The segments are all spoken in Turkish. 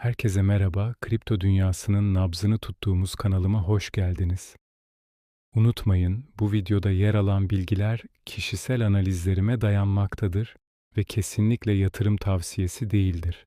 Herkese merhaba, kripto dünyasının nabzını tuttuğumuz kanalıma hoş geldiniz. Unutmayın, bu videoda yer alan bilgiler kişisel analizlerime dayanmaktadır ve kesinlikle yatırım tavsiyesi değildir.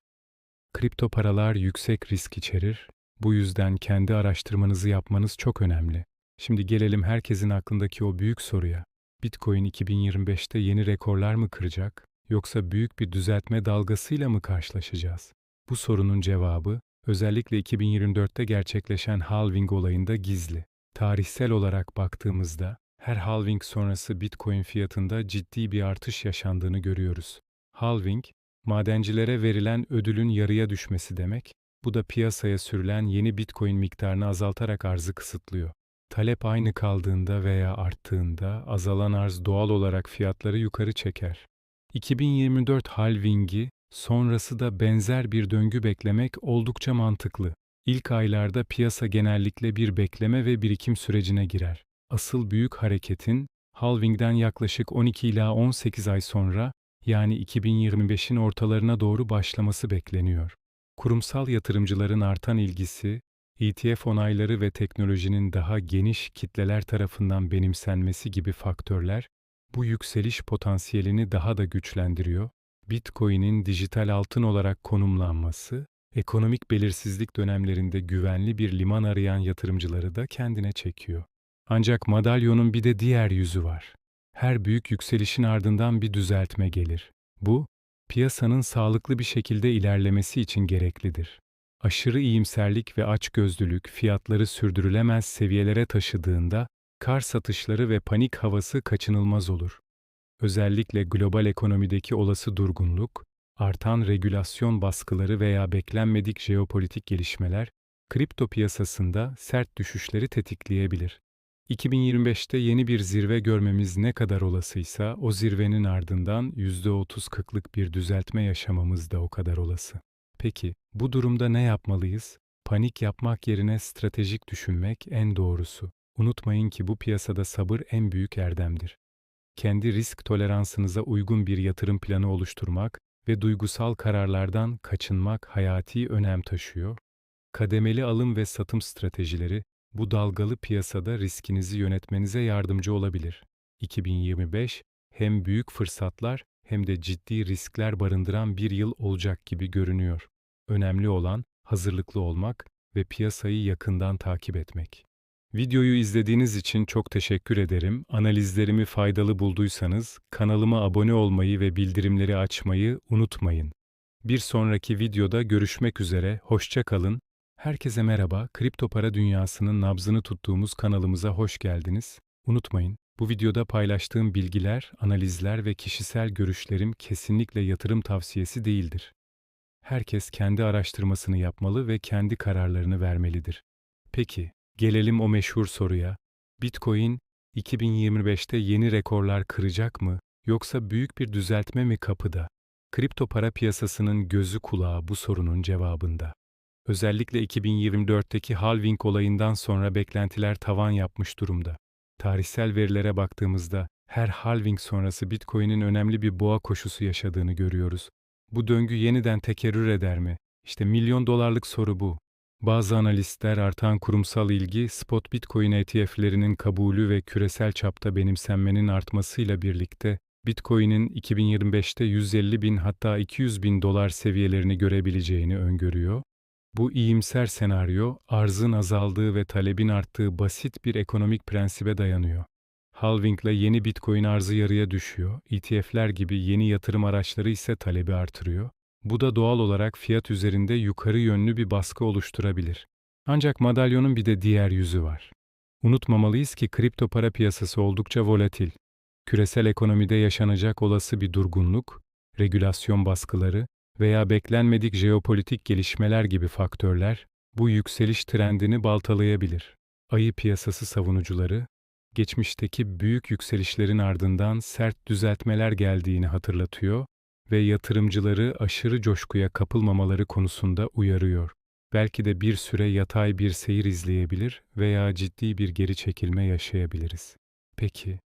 Kripto paralar yüksek risk içerir, bu yüzden kendi araştırmanızı yapmanız çok önemli. Şimdi gelelim herkesin aklındaki o büyük soruya. Bitcoin 2025'te yeni rekorlar mı kıracak, yoksa büyük bir düzeltme dalgasıyla mı karşılaşacağız? Bu sorunun cevabı özellikle 2024'te gerçekleşen halving olayında gizli. Tarihsel olarak baktığımızda her halving sonrası Bitcoin fiyatında ciddi bir artış yaşandığını görüyoruz. Halving, madencilere verilen ödülün yarıya düşmesi demek. Bu da piyasaya sürülen yeni Bitcoin miktarını azaltarak arzı kısıtlıyor. Talep aynı kaldığında veya arttığında azalan arz doğal olarak fiyatları yukarı çeker. 2024 halvingi sonrası da benzer bir döngü beklemek oldukça mantıklı. İlk aylarda piyasa genellikle bir bekleme ve birikim sürecine girer. Asıl büyük hareketin halvingden yaklaşık 12 ila 18 ay sonra yani 2025'in ortalarına doğru başlaması bekleniyor. Kurumsal yatırımcıların artan ilgisi, ETF onayları ve teknolojinin daha geniş kitleler tarafından benimsenmesi gibi faktörler bu yükseliş potansiyelini daha da güçlendiriyor Bitcoin'in dijital altın olarak konumlanması, ekonomik belirsizlik dönemlerinde güvenli bir liman arayan yatırımcıları da kendine çekiyor. Ancak madalyonun bir de diğer yüzü var. Her büyük yükselişin ardından bir düzeltme gelir. Bu, piyasanın sağlıklı bir şekilde ilerlemesi için gereklidir. Aşırı iyimserlik ve açgözlülük fiyatları sürdürülemez seviyelere taşıdığında kar satışları ve panik havası kaçınılmaz olur. Özellikle global ekonomideki olası durgunluk, artan regülasyon baskıları veya beklenmedik jeopolitik gelişmeler kripto piyasasında sert düşüşleri tetikleyebilir. 2025'te yeni bir zirve görmemiz ne kadar olasıysa o zirvenin ardından %30-40'lık bir düzeltme yaşamamız da o kadar olası. Peki bu durumda ne yapmalıyız? Panik yapmak yerine stratejik düşünmek en doğrusu. Unutmayın ki bu piyasada sabır en büyük erdemdir kendi risk toleransınıza uygun bir yatırım planı oluşturmak ve duygusal kararlardan kaçınmak hayati önem taşıyor. Kademeli alım ve satım stratejileri bu dalgalı piyasada riskinizi yönetmenize yardımcı olabilir. 2025 hem büyük fırsatlar hem de ciddi riskler barındıran bir yıl olacak gibi görünüyor. Önemli olan hazırlıklı olmak ve piyasayı yakından takip etmek. Videoyu izlediğiniz için çok teşekkür ederim. Analizlerimi faydalı bulduysanız kanalıma abone olmayı ve bildirimleri açmayı unutmayın. Bir sonraki videoda görüşmek üzere, hoşça kalın. Herkese merhaba, kripto para dünyasının nabzını tuttuğumuz kanalımıza hoş geldiniz. Unutmayın, bu videoda paylaştığım bilgiler, analizler ve kişisel görüşlerim kesinlikle yatırım tavsiyesi değildir. Herkes kendi araştırmasını yapmalı ve kendi kararlarını vermelidir. Peki, Gelelim o meşhur soruya. Bitcoin 2025'te yeni rekorlar kıracak mı yoksa büyük bir düzeltme mi kapıda? Kripto para piyasasının gözü kulağı bu sorunun cevabında. Özellikle 2024'teki halving olayından sonra beklentiler tavan yapmış durumda. Tarihsel verilere baktığımızda her halving sonrası Bitcoin'in önemli bir boğa koşusu yaşadığını görüyoruz. Bu döngü yeniden tekerrür eder mi? İşte milyon dolarlık soru bu. Bazı analistler artan kurumsal ilgi, spot Bitcoin ETF'lerinin kabulü ve küresel çapta benimsenmenin artmasıyla birlikte Bitcoin'in 2025'te 150 bin hatta 200 bin dolar seviyelerini görebileceğini öngörüyor. Bu iyimser senaryo, arzın azaldığı ve talebin arttığı basit bir ekonomik prensibe dayanıyor. Halving'le yeni Bitcoin arzı yarıya düşüyor, ETF'ler gibi yeni yatırım araçları ise talebi artırıyor. Bu da doğal olarak fiyat üzerinde yukarı yönlü bir baskı oluşturabilir. Ancak madalyonun bir de diğer yüzü var. Unutmamalıyız ki kripto para piyasası oldukça volatil. Küresel ekonomide yaşanacak olası bir durgunluk, regülasyon baskıları veya beklenmedik jeopolitik gelişmeler gibi faktörler bu yükseliş trendini baltalayabilir. Ayı piyasası savunucuları, geçmişteki büyük yükselişlerin ardından sert düzeltmeler geldiğini hatırlatıyor ve yatırımcıları aşırı coşkuya kapılmamaları konusunda uyarıyor. Belki de bir süre yatay bir seyir izleyebilir veya ciddi bir geri çekilme yaşayabiliriz. Peki,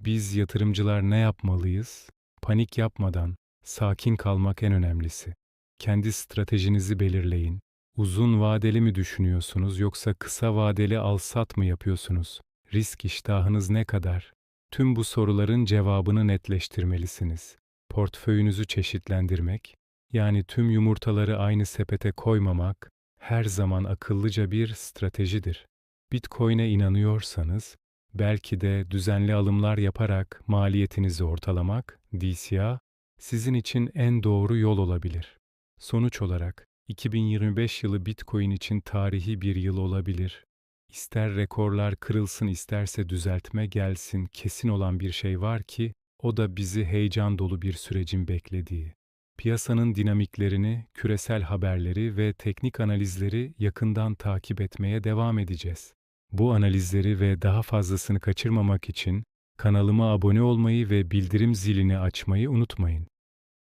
biz yatırımcılar ne yapmalıyız? Panik yapmadan, sakin kalmak en önemlisi. Kendi stratejinizi belirleyin, Uzun vadeli mi düşünüyorsunuz yoksa kısa vadeli al-sat mı yapıyorsunuz? Risk iştahınız ne kadar? Tüm bu soruların cevabını netleştirmelisiniz. Portföyünüzü çeşitlendirmek, yani tüm yumurtaları aynı sepete koymamak, her zaman akıllıca bir stratejidir. Bitcoin'e inanıyorsanız, belki de düzenli alımlar yaparak maliyetinizi ortalamak, DCA, sizin için en doğru yol olabilir. Sonuç olarak, 2025 yılı Bitcoin için tarihi bir yıl olabilir. İster rekorlar kırılsın isterse düzeltme gelsin, kesin olan bir şey var ki, o da bizi heyecan dolu bir sürecin beklediği. Piyasanın dinamiklerini, küresel haberleri ve teknik analizleri yakından takip etmeye devam edeceğiz. Bu analizleri ve daha fazlasını kaçırmamak için kanalıma abone olmayı ve bildirim zilini açmayı unutmayın.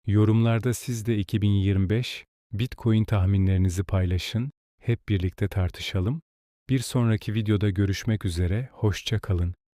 Yorumlarda siz de 2025 Bitcoin tahminlerinizi paylaşın, hep birlikte tartışalım. Bir sonraki videoda görüşmek üzere, hoşça kalın.